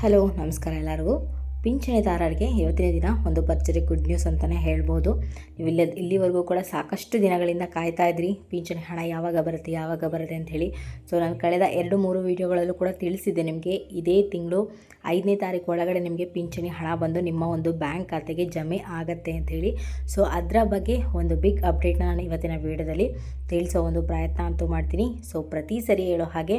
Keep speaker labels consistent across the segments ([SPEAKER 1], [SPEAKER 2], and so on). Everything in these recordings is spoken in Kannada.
[SPEAKER 1] ಹಲೋ, ನಮಸ್ಕಾರ ಎಲ್ಲರಿಗೂ. ಪಿಂಚಣಿದಾರರಿಗೆ ಇವತ್ತಿನ ದಿನ ಒಂದು ಭರ್ಜರಿ ಗುಡ್ ನ್ಯೂಸ್ ಅಂತಲೇ ಹೇಳ್ಬೋದು. ನೀವು ಇಲ್ಲಿ ಇಲ್ಲಿವರೆಗೂ ಕೂಡ ಸಾಕಷ್ಟು ದಿನಗಳಿಂದ ಕಾಯ್ತಾ ಇದ್ರಿ. ಪಿಂಚಣಿ ಹಣ ಯಾವಾಗ ಬರುತ್ತೆ ಯಾವಾಗ ಬರುತ್ತೆ ಅಂತ ಹೇಳಿ. ಸೊ ನಾನು ಕಳೆದ ಎರಡು ಮೂರು ವೀಡಿಯೋಗಳಲ್ಲೂ ಕೂಡ ತಿಳಿಸಿದ್ದೆ ನಿಮಗೆ. ಇದೇ ತಿಂಗಳು ಐದನೇ ತಾರೀಕು ಒಳಗಡೆ ನಿಮಗೆ ಪಿಂಚಣಿ ಹಣ ಬಂದು ನಿಮ್ಮ ಒಂದು ಬ್ಯಾಂಕ್ ಖಾತೆಗೆ ಜಮೆ ಆಗತ್ತೆ ಅಂಥೇಳಿ ಸೊ ಅದರ ಬಗ್ಗೆ ಒಂದು ಬಿಗ್ ಅಪ್ಡೇಟ್ನ ನಾನು ಇವತ್ತಿನ ವೀಡಿಯೋದಲ್ಲಿ ತಿಳಿಸೋ ಒಂದು ಪ್ರಯತ್ನ ಅಂತೂ ಮಾಡ್ತೀನಿ. ಸೊ ಪ್ರತಿ ಸರಿ ಹೇಳೋ ಹಾಗೆ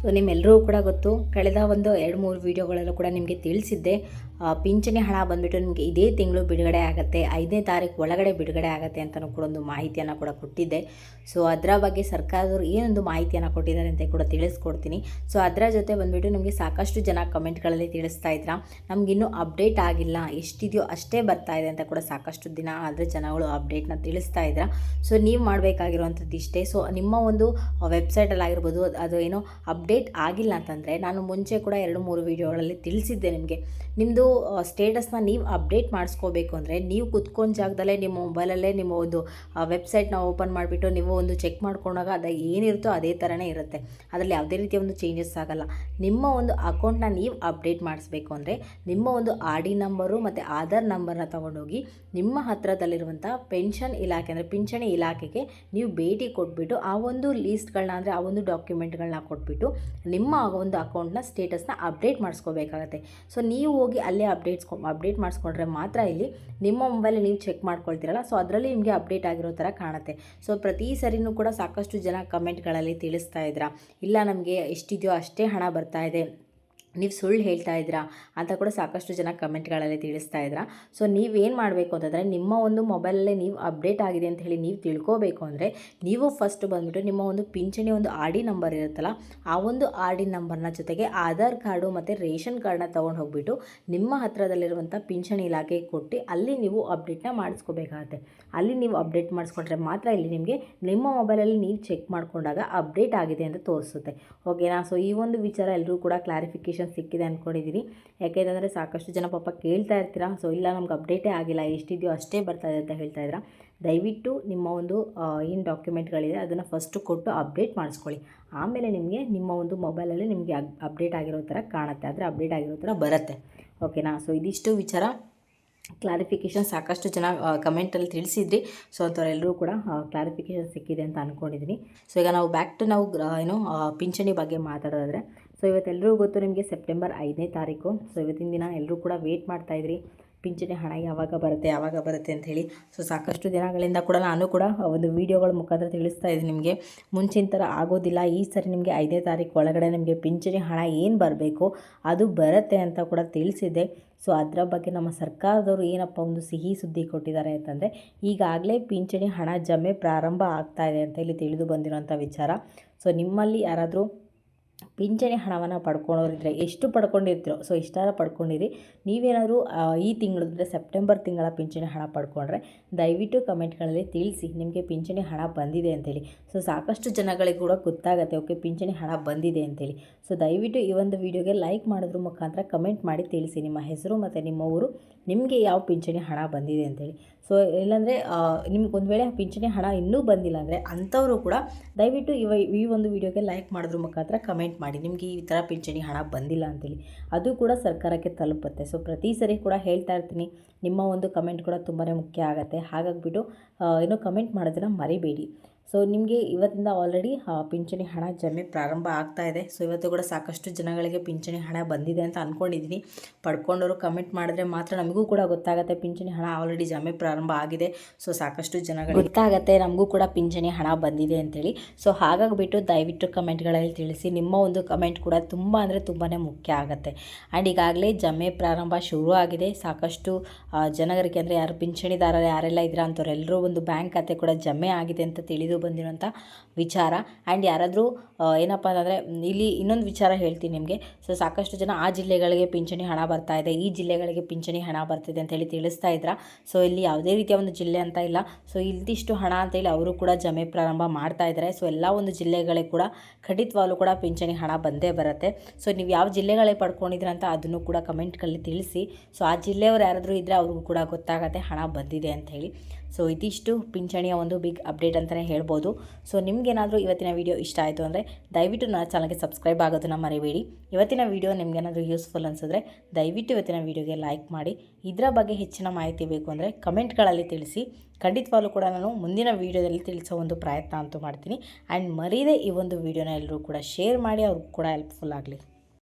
[SPEAKER 1] ಸೊ ನಿಮ್ಮೆಲ್ಲರಿಗೂ ಕೂಡ ಗೊತ್ತು, ಕಳೆದ ಒಂದು ಎರಡು ಮೂರು ವೀಡಿಯೋಗಳಲ್ಲೂ ಕೂಡ ನಿಮಗೆ ತಿಳಿಸಿದ್ದೆ. ಪಿಂಚಣಿ ಹಣ ಬಂದುಬಿಟ್ಟು ನಿಮಗೆ ಇದೇ ತಿಂಗಳು ಬಿಡುಗಡೆ ಆಗುತ್ತೆ, ಐದನೇ ತಾರೀಕು ಒಳಗಡೆ ಬಿಡುಗಡೆ ಆಗುತ್ತೆ ಅಂತಲೂ ಕೂಡ ಒಂದು ಮಾಹಿತಿಯನ್ನು ಕೂಡ ಕೊಟ್ಟಿದ್ದೆ. ಸೊ ಅದರ ಬಗ್ಗೆ ಸರ್ಕಾರದವರು ಏನೊಂದು ಮಾಹಿತಿಯನ್ನು ಕೊಟ್ಟಿದ್ದಾರೆ ಅಂತ ಕೂಡ ತಿಳಿಸ್ಕೊಡ್ತೀನಿ. ಸೊ ಅದರ ಜೊತೆ ಬಂದುಬಿಟ್ಟು ನಿಮಗೆ ಸಾಕಷ್ಟು ಜನ ಕಮೆಂಟ್ಗಳಲ್ಲಿ ತಿಳಿಸ್ತಾ ಇದ್ರ. ನಮಗಿನ್ನೂ ಅಪ್ಡೇಟ್ ಆಗಿಲ್ಲ, ಎಷ್ಟಿದೆಯೋ ಅಷ್ಟೇ ಬರ್ತಾ ಇದೆ ಅಂತ ಕೂಡ ಸಾಕಷ್ಟು ದಿನ ಆದರೆ ಜನಗಳು ಅಪ್ಡೇಟ್ನ ತಿಳಿಸ್ತಾ ಇದ್ರ. ಸೊ ನೀವು ಮಾಡಬೇಕಾಗಿರುವಂಥದ್ದು ಇಷ್ಟೇ ಸೊ ನಿಮ್ಮ ಒಂದು ವೆಬ್ಸೈಟಲ್ಲಿ ಆಗಿರ್ಬೋದು, ಅದು ಏನೋ ಅಪ್ಡೇಟ್ ಆಗಿಲ್ಲ ಅಂತಂದರೆ ನಾನು ಮುಂಚೆ ಕೂಡ ಎರಡು ಮೂರು ವೀಡಿಯೋಗಳಲ್ಲಿ ತಿಳಿಸಿದ್ದೆ ನಿಮಗೆ. ನಿಮ್ಮದು ಸ್ಟೇಟಸ್ನ ನೀವು ಅಪ್ಡೇಟ್ ಮಾಡಿಸ್ಕೋಬೇಕು ಅಂದರೆ ನೀವು ಕುತ್ಕೊಂಡು ಜಾಗದಲ್ಲೇ ನಿಮ್ಮ ಮೊಬೈಲಲ್ಲೇ ನಿಮ್ಮ ಒಂದು ವೆಬ್ಸೈಟ್ನ ಓಪನ್ ಮಾಡಿಬಿಟ್ಟು ನೀವು ಒಂದು ಚೆಕ್ ಮಾಡ್ಕೊಂಡಾಗ ಅದು ಏನಿರುತ್ತೋ ಅದೇ ಥರನೇ ಇರುತ್ತೆ. ಅದರಲ್ಲಿ ಯಾವುದೇ ರೀತಿಯ ಒಂದು ಚೇಂಜಸ್ ಆಗಲ್ಲ. ನಿಮ್ಮ ಒಂದು ಅಕೌಂಟ್ನ ನೀವು ಅಪ್ಡೇಟ್ ಮಾಡಿಸ್ಬೇಕು ಅಂದರೆ ನಿಮ್ಮ ಒಂದು ಆರ್ ಡಿ ನಂಬರು ಮತ್ತು ಆಧಾರ್ ನಂಬರ್ನ ತೊಗೊಂಡೋಗಿ ನಿಮ್ಮ ಹತ್ತಿರದಲ್ಲಿರುವಂಥ ಪೆನ್ಷನ್ ಇಲಾಖೆ ಅಂದರೆ ಪಿಂಚಣಿ ಇಲಾಖೆಗೆ ನೀವು ಭೇಟಿ ಕೊಟ್ಬಿಟ್ಟು ಆ ಒಂದು ಲೀಸ್ಟ್ಗಳನ್ನ ಅಂದರೆ ಆ ಒಂದು ಡಾಕ್ಯುಮೆಂಟ್ಗಳನ್ನ ಕೊಟ್ಬಿಟ್ಟು ನಿಮ್ಮ ಒಂದು ಅಕೌಂಟ್ನ ಸ್ಟೇಟಸ್ನ ಅಪ್ಡೇಟ್ ಮಾಡಿಸ್ಕೋಬೇಕಾಗತ್ತೆ. ಸೊ, ನೀವು ಹೋಗಿ ಅಲ್ಲೇ ಅಪ್ಡೇಟ್ಸ್ಕೊ ಅಪ್ಡೇಟ್ ಮಾಡಿಸ್ಕೊಂಡ್ರೆ ಮಾತ್ರ ಇಲ್ಲಿ ನಿಮ್ಮ ಮೊಬೈಲ್ ನೀವು ಚೆಕ್ ಮಾಡ್ಕೊಳ್ತೀರಲ್ಲ. ಸೊ, ಅದರಲ್ಲಿ ನಿಮಗೆ ಅಪ್ಡೇಟ್ ಆಗಿರೋ ಥರ ಕಾಣುತ್ತೆ. ಸೊ, ಪ್ರತಿ ಸರಿನೂ ಕೂಡ ಸಾಕಷ್ಟು ಜನ ಕಮೆಂಟ್ಗಳಲ್ಲಿ ತಿಳಿಸ್ತಾ ಇದ್ರ ಇಲ್ಲ ನಮಗೆ ಎಷ್ಟಿದೆಯೋ ಅಷ್ಟೇ ಹಣ ಬರ್ತಾ ಇದೆ. ನೀವು ಸುಳ್ಳು ಹೇಳ್ತಾ ಇದ್ದೀರಾ ಅಂತ ಕೂಡ ಸಾಕಷ್ಟು ಜನ ಕಮೆಂಟ್ಗಳಲ್ಲಿ ತಿಳಿಸ್ತಾ ಇದ್ರ ಸೊ ನೀವೇನು ಮಾಡಬೇಕು ಅಂತಂದರೆ, ನಿಮ್ಮ ಒಂದು ಮೊಬೈಲಲ್ಲೇ ನೀವು ಅಪ್ಡೇಟ್ ಆಗಿದೆ ಅಂತ ಹೇಳಿ ನೀವು ತಿಳ್ಕೋಬೇಕು ಅಂದರೆ, ನೀವು ಫಸ್ಟ್ ಬಂದುಬಿಟ್ಟು ನಿಮ್ಮ ಒಂದು ಪಿಂಚಣಿ ಒಂದು ಆರ್ ಡಿ ನಂಬರ್ ಇರುತ್ತಲ್ಲ, ಆ ಒಂದು ಆರ್ ಡಿ ನಂಬರ್ನ ಜೊತೆಗೆ ಆಧಾರ್ ಕಾರ್ಡು ಮತ್ತು ರೇಷನ್ ಕಾರ್ಡನ್ನ ತೊಗೊಂಡು ಹೋಗ್ಬಿಟ್ಟು ನಿಮ್ಮ ಹತ್ರದಲ್ಲಿರುವಂಥ ಪಿಂಚಣಿ ಇಲಾಖೆಗೆ ಕೊಟ್ಟು ಅಲ್ಲಿ ನೀವು ಅಪ್ಡೇಟ್ನ ಮಾಡಿಸ್ಕೋಬೇಕಾಗತ್ತೆ. ಅಲ್ಲಿ ನೀವು ಅಪ್ಡೇಟ್ ಮಾಡಿಸ್ಕೊಂಡ್ರೆ ಮಾತ್ರ ಇಲ್ಲಿ ನಿಮಗೆ ನಿಮ್ಮ ಮೊಬೈಲಲ್ಲಿ ನೀವು ಚೆಕ್ ಮಾಡಿಕೊಂಡಾಗ ಅಪ್ಡೇಟ್ ಆಗಿದೆ ಅಂತ ತೋರಿಸುತ್ತೆ. ಓಕೆನಾ? ಸೊ, ಈ ಒಂದು ವಿಚಾರ ಎಲ್ಲರೂ ಕೂಡ ಕ್ಲಾರಿಫಿಕೇಷನ್ ಸಿಕ್ಕಿದೆ ಅಂದ್ಕೊಂಡಿದ್ದೀನಿ ಯಾಕೆಂದರೆ ಸಾಕಷ್ಟು ಜನ ಪಾಪ ಕೇಳ್ತಾ ಇರ್ತೀರಾ? ಸೊ, ಇಲ್ಲ, ನಮ್ಗೆ ಅಪ್ಡೇಟೇ ಆಗಿಲ್ಲ. ಎಷ್ಟಿದೆಯೋ ಅಷ್ಟೇ ಬರ್ತಾ ಇದೆ ಅಂತ ಹೇಳ್ತಾ ಇದ್ದೀರಾ? ದಯವಿಟ್ಟು ನಿಮ್ಮ ಒಂದು ಏನು ಡಾಕ್ಯುಮೆಂಟ್ಗಳಿದೆ. ಅದನ್ನು ಫಸ್ಟು ಕೊಟ್ಟು ಅಪ್ಡೇಟ್ ಮಾಡಿಸ್ಕೊಳ್ಳಿ. ಆಮೇಲೆ ನಿಮಗೆ ನಿಮ್ಮ ಒಂದು ಮೊಬೈಲಲ್ಲಿ ನಿಮಗೆ ಅಪ್ಡೇಟ್ ಆಗಿರೋ ಥರ ಕಾಣುತ್ತೆ. ಆದರೆ ಅಪ್ಡೇಟ್ ಆಗಿರೋ ಥರ ಬರುತ್ತೆ. ಓಕೆನಾ? ಸೊ, ಇದಿಷ್ಟು ವಿಚಾರ. ಕ್ಲಾರಿಫಿಕೇಷನ್ ಸಾಕಷ್ಟು ಜನ ಕಮೆಂಟಲ್ಲಿ ತಿಳಿಸಿದ್ರಿ. ಸೊ, ಅಂಥವರೆಲ್ಲರೂ ಕೂಡ ಕ್ಲಾರಿಫಿಕೇಷನ್ ಸಿಕ್ಕಿದೆ ಅಂತ ಅಂದ್ಕೊಂಡಿದ್ದೀನಿ ಸೊ, ಈಗ ನಾವು ಬ್ಯಾಕ್ ಟು ನಾವು ಏನು ಪಿಂಚಣಿ ಬಗ್ಗೆ ಮಾತಾಡೋದಾದರೆ ಸೊ ಇವತ್ತೆಲ್ಲರೂ ಗೊತ್ತು ನಿಮಗೆ ಸೆಪ್ಟೆಂಬರ್ ಐದನೇ ತಾರೀಕು. ಸೊ ಇವತ್ತಿನ ದಿನ ಎಲ್ಲರೂ ಕೂಡ ವೇಟ್ ಮಾಡ್ತಾಯಿದ್ರಿ ಪಿಂಚಣಿ ಹಣ ಯಾವಾಗ ಬರುತ್ತೆ ಯಾವಾಗ ಬರುತ್ತೆ ಅಂತ ಹೇಳಿ. ಸೊ ಸಾಕಷ್ಟು ದಿನಗಳಿಂದ ಕೂಡ ನಾನು ಕೂಡ ಒಂದು ವೀಡಿಯೋಗಳ ಮುಖಾಂತರ ತಿಳಿಸ್ತಾ ಇದ್ದೀನಿ ನಿಮಗೆ. ಮುಂಚಿನ ಥರ ಆಗೋದಿಲ್ಲ. ಈ ಸರಿ ನಿಮಗೆ ಐದನೇ ತಾರೀಕು ಒಳಗಡೆ ನಿಮಗೆ ಪಿಂಚಣಿ ಹಣ ಏನು ಬರಬೇಕು, ಅದು ಬರುತ್ತೆ ಅಂತ ಕೂಡ ತಿಳಿಸಿದ್ದೆ. ಸೊ ಅದರ ಬಗ್ಗೆ ನಮ್ಮ ಸರ್ಕಾರದವರು ಏನಪ್ಪ ಒಂದು ಸಿಹಿ ಸುದ್ದಿ ಕೊಟ್ಟಿದ್ದಾರೆ ಅಂತಂದರೆ, ಈಗಾಗಲೇ ಪಿಂಚಣಿ ಹಣ ಜಮೆ ಪ್ರಾರಂಭ ಆಗ್ತಾ ಇದೆ ಅಂತ ಇಲ್ಲಿ ತಿಳಿದು ಬಂದಿರೋಂಥ ವಿಚಾರ. ಸೊ ನಿಮ್ಮಲ್ಲಿ ಯಾರಾದರೂ ಪಿಂಚಣಿ ಹಣವನ್ನು ಪಡ್ಕೊಳೋರಿದ್ರೆ, ಎಷ್ಟು ಪಡ್ಕೊಂಡಿರ್ತೀರೋ ಸೊ ಇಷ್ಟಾರ ಪಡ್ಕೊಂಡಿರಿ. ನೀವೇನಾದರೂ ಈ ತಿಂಗಳಂದರೆ ಸೆಪ್ಟೆಂಬರ್ ತಿಂಗಳ ಪಿಂಚಣಿ ಹಣ ಪಡ್ಕೊಂಡ್ರೆ, ದಯವಿಟ್ಟು ಕಮೆಂಟ್ಗಳಲ್ಲಿ ತಿಳಿಸಿ ನಿಮಗೆ ಪಿಂಚಣಿ ಹಣ ಬಂದಿದೆ ಅಂತೇಳಿ. ಸೊ ಸಾಕಷ್ಟು ಜನಗಳಿಗೆ ಕೂಡ ಗೊತ್ತಾಗುತ್ತೆ, ಓಕೆ, ಪಿಂಚಣಿ ಹಣ ಬಂದಿದೆ ಅಂತೇಳಿ. ಸೊ ದಯವಿಟ್ಟು ಈ ಒಂದು ವಿಡಿಯೋಗೆ ಲೈಕ್ ಮಾಡೋದ್ರ ಮುಖಾಂತರ ಕಮೆಂಟ್ ಮಾಡಿ ತಿಳಿಸಿ. ನಿಮ್ಮ ಹೆಸರು ಮತ್ತು ನಿಮ್ಮ ಊರು, ನಿಮಗೆ ಯಾವ ಪಿಂಚಣಿ ಹಣ ಬಂದಿದೆ ಅಂತೇಳಿ. ಸೊ ಇಲ್ಲಾಂದರೆ ನಿಮ್ಗೆ ಒಂದು ವೇಳೆ ಪಿಂಚಣಿ ಹಣ ಇನ್ನೂ ಬಂದಿಲ್ಲ ಅಂದರೆ ಅಂಥವರು ಕೂಡ ದಯವಿಟ್ಟು ಈ ಒಂದು ವಿಡಿಯೋಗೆ ಲೈಕ್ ಮಾಡೋದ್ರ ಮುಖಾಂತರ ಕಮೆಂಟ್ ಮಾಡಿ, ನಿಮಗೆ ಈ ಥರ ಪಿಂಚಣಿ ಹಣ ಬಂದಿಲ್ಲ ಅಂತೇಳಿ. ಅದು ಕೂಡ ಸರ್ಕಾರಕ್ಕೆ ತಲುಪುತ್ತೆ. ಸೊ ಪ್ರತಿ ಸರಿ ಕೂಡ ಹೇಳ್ತಾ ಇರ್ತೀನಿ, ನಿಮ್ಮ ಒಂದು ಕಮೆಂಟ್ ಕೂಡ ತುಂಬಾ ಮುಖ್ಯ ಆಗುತ್ತೆ. ಹಾಗಾಗಿಬಿಟ್ಟು ಏನೋ ಕಮೆಂಟ್ ಮಾಡೋದನ್ನು ಮರಿಬೇಡಿ. ಸೊ ನಿಮಗೆ ಇವತ್ತಿಂದ ಆಲ್ರೆಡಿ ಪಿಂಚಣಿ ಹಣ ಜಮೆ ಪ್ರಾರಂಭ ಆಗ್ತಾ ಇದೆ. ಸೊ ಇವತ್ತು ಕೂಡ ಸಾಕಷ್ಟು ಜನಗಳಿಗೆ ಪಿಂಚಣಿ ಹಣ ಬಂದಿದೆ ಅಂತ ಅಂದ್ಕೊಂಡಿದ್ದೀನಿ ಪಡ್ಕೊಂಡವರು ಕಮೆಂಟ್ ಮಾಡಿದ್ರೆ ಮಾತ್ರ ನಮಗೂ ಕೂಡ ಗೊತ್ತಾಗುತ್ತೆ ಪಿಂಚಣಿ ಹಣ ಆಲ್ರೆಡಿ ಜಮೆ ಪ್ರಾರಂಭ ಆಗಿದೆ. ಸೊ ಸಾಕಷ್ಟು ಜನಗಳಿಗೆ ಗೊತ್ತಾಗುತ್ತೆ, ನಮಗೂ ಕೂಡ ಪಿಂಚಣಿ ಹಣ ಬಂದಿದೆ ಅಂತೇಳಿ. ಸೊ ಹಾಗಾಗಿಬಿಟ್ಟು ದಯವಿಟ್ಟು ಕಮೆಂಟ್ಗಳಲ್ಲಿ ತಿಳಿಸಿ. ನಿಮ್ಮ ಒಂದು ಕಮೆಂಟ್ ಕೂಡ ತುಂಬ ಅಂದರೆ ತುಂಬಾ ಮುಖ್ಯ ಆಗುತ್ತೆ. ಆ್ಯಂಡ್ ಈಗಾಗಲೇ ಜಮೆ ಪ್ರಾರಂಭ ಶುರು ಆಗಿದೆ. ಸಾಕಷ್ಟು ಜನಗಳಿಗೆ ಜನರಿಗೆ ಅಂದರೆ ಯಾರು ಪಿಂಚಣಿದಾರರು ಯಾರೆಲ್ಲ ಇದ್ರ ಅಂಥವ್ರೆಲ್ಲರೂ ಒಂದು ಬ್ಯಾಂಕ್ ಖಾತೆ ಕೂಡ ಜಮೆ ಆಗಿದೆ ಅಂತ ತಿಳಿದು ತಿಳಿದು ಬಂದಿರೋಂಥ ವಿಚಾರ. ಆ್ಯಂಡ್ ಯಾರಾದರೂ ಏನಪ್ಪ ಅಂತಂದರೆ ಇಲ್ಲಿ ಇನ್ನೊಂದು ವಿಚಾರ ಹೇಳ್ತೀನಿ ನಿಮಗೆ. ಸೊ ಸಾಕಷ್ಟು ಜನ ಆ ಜಿಲ್ಲೆಗಳಿಗೆ ಪಿಂಚಣಿ ಹಣ ಬರ್ತಾ ಇದೆ. ಈ ಜಿಲ್ಲೆಗಳಿಗೆ ಪಿಂಚಣಿ ಹಣ ಬರ್ತಿದೆ ಅಂತ ಹೇಳಿ ತಿಳಿಸ್ತಾ ಇದ್ರ? ಸೊ ಇಲ್ಲಿ ಯಾವುದೇ ರೀತಿಯ ಒಂದು ಜಿಲ್ಲೆ ಅಂತ ಇಲ್ಲ. ಸೊ ಇಲ್ದಿಷ್ಟು ಹಣ ಅಂತೇಳಿ ಅವರು ಕೂಡ ಜಮೆ ಪ್ರಾರಂಭ ಮಾಡ್ತಾ ಇದ್ದಾರೆ. ಸೊ ಎಲ್ಲ ಒಂದು ಜಿಲ್ಲೆಗಳಿಗೆ ಕೂಡ ಖಂಡಿತವಾಗ್ಲೂ ಕೂಡ ಪಿಂಚಣಿ ಹಣ ಬಂದೇ ಬರುತ್ತೆ. ಸೊ ನೀವು ಯಾವ ಜಿಲ್ಲೆಗಳೇ ಪಡ್ಕೊಂಡಿದ್ರ ಅಂತ ಅದನ್ನು ಕೂಡ ಕಮೆಂಟ್ಗಳಲ್ಲಿ ತಿಳಿಸಿ. ಸೊ ಆ ಜಿಲ್ಲೆಯವರು ಯಾರಾದರೂ ಇದ್ದರೆ ಅವ್ರಿಗೂ ಕೂಡ ಗೊತ್ತಾಗತ್ತೆ ಹಣ ಬಂದಿದೆ ಅಂತ ಹೇಳಿ. ಸೊ ಇದಿಷ್ಟು ಪಿಂಚಣಿಯ ಒಂದು ಬಿಗ್ ಅಪ್ಡೇಟ್ ಅಂತಲೇ ಹೇಳ್ಬೋದು. ಸೊ ನಿಮಗೇನಾದರೂ ಇವತ್ತಿನ ವಿಡಿಯೋ ಇಷ್ಟ ಆಯಿತು ಅಂದರೆ ದಯವಿಟ್ಟು ನನ್ನ ಚಾನಲ್ಗೆ ಸಬ್ಸ್ಕ್ರೈಬ್ ಆಗೋದನ್ನು ಮರಿಬೇಡಿ. ಇವತ್ತಿನ ವಿಡಿಯೋ ನಿಮಗೇನಾದರೂ ಯೂಸ್ಫುಲ್ ಅನಿಸಿದ್ರೆ ದಯವಿಟ್ಟು ಇವತ್ತಿನ ವಿಡಿಯೋಗೆ ಲೈಕ್ ಮಾಡಿ. ಇದರ ಬಗ್ಗೆ ಹೆಚ್ಚಿನ ಮಾಹಿತಿ ಬೇಕು ಅಂದರೆ ಕಮೆಂಟ್ಗಳಲ್ಲಿ ತಿಳಿಸಿ. ಖಂಡಿತವಾಗ್ಲೂ ಕೂಡ ನಾನು ಮುಂದಿನ ವೀಡಿಯೋದಲ್ಲಿ ತಿಳಿಸೋ ಒಂದು ಪ್ರಯತ್ನ ಅಂತೂ ಮಾಡ್ತೀನಿ. ಆ್ಯಂಡ್ ಮರೀದೆ ಈ ಒಂದು ವಿಡಿಯೋನ ಎಲ್ಲರೂ ಕೂಡ ಶೇರ್ ಮಾಡಿ, ಅವ್ರಿಗೂ ಕೂಡ ಹೆಲ್ಪ್ಫುಲ್ ಆಗಲಿ.